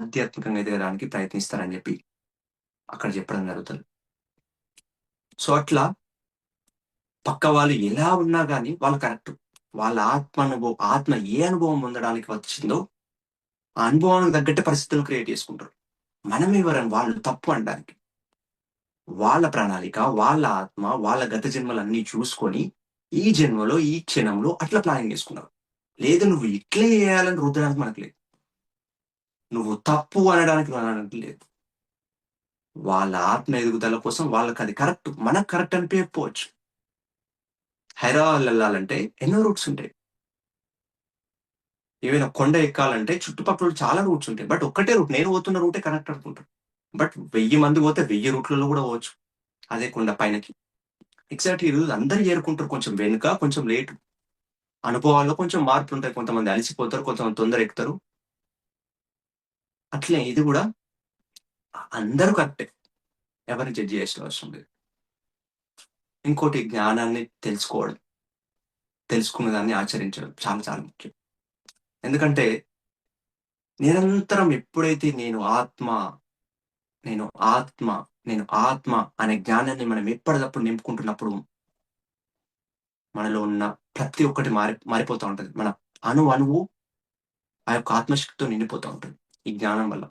ఆధ్యాత్మికంగా ఎదగడానికి ప్రయత్నిస్తారని చెప్పి అక్కడ చెప్పడం జరుగుతుంది. సో అట్లా పక్క వాళ్ళు ఎలా ఉన్నా కానీ వాళ్ళు కరెక్ట్. వాళ్ళ ఆత్మ అనుభవం ఆత్మ ఏ అనుభవం పొందడానికి వచ్చిందో ఆ అనుభవానికి తగ్గట్టు పరిస్థితులు క్రియేట్ చేసుకుంటారు. మనం ఎవరని వాళ్ళు తప్పు అనడానికి. వాళ్ళ ప్రణాళిక వాళ్ళ ఆత్మ వాళ్ళ గత జన్మలన్నీ చూసుకొని ఈ జన్మలో ఈ క్షణంలో అట్లా ప్లానింగ్ చేసుకున్నారు. లేదు నువ్వు ఇట్లే చేయాలని రుద్దడానికి మనకు లేదు. నువ్వు తప్పు అనడానికి అనడానికి లేదు. వాళ్ళ ఆత్మ ఎదుగుదల కోసం వాళ్ళకి అది కరెక్ట్ మనకు కరెక్ట్ అని చెప్పవచ్చు హైదరాబాద్ వెళ్ళాలంటే ఎన్నో రూట్స్ ఉంటాయి. ఏవైనా కొండ ఎక్కాలంటే చుట్టుపక్కల చాలా రూట్స్ ఉంటాయి. బట్ ఒక్కటే రూట్ నేను పోతున్న రూటే కరెక్ట్ అనుకుంటాను. బట్ వెయ్యి మంది పోతే వెయ్యి రూట్లలో కూడా పోవచ్చు. అదే కొండ పైనకి. ఎగ్జాక్ట్ ఈరోజు అందరు చేరుకుంటారు కొంచెం వెనుక కొంచెం లేట్. అనుభవాల్లో కొంచెం మార్పులు ఉంటాయి కొంతమంది అలసిపోతారు కొంతమంది తొందర ఎక్కుతారు. అట్లే ఇది కూడా అందరూ కరెక్టే. ఎవరిని జడ్జ్ చేసిన అవసరం లేదు. ఇంకోటి జ్ఞానాన్ని తెలుసుకోవడం తెలుసుకున్న దాన్ని ఆచరించడం చాలా చాలా ముఖ్యం. ఎందుకంటే నిరంతరం ఎప్పుడైతే నేను ఆత్మ నేను ఆత్మ నేను ఆత్మ అనే జ్ఞానాన్ని మనం ఎప్పటికప్పుడు నింపుకుంటున్నప్పుడు మనలో ఉన్న ప్రతి ఒక్కటి మారి మారిపోతూ ఉంటుంది. మన అణు అణువు ఆ యొక్క ఆత్మశక్తితో నిండిపోతూ ఉంటుంది. ज्ञान बलम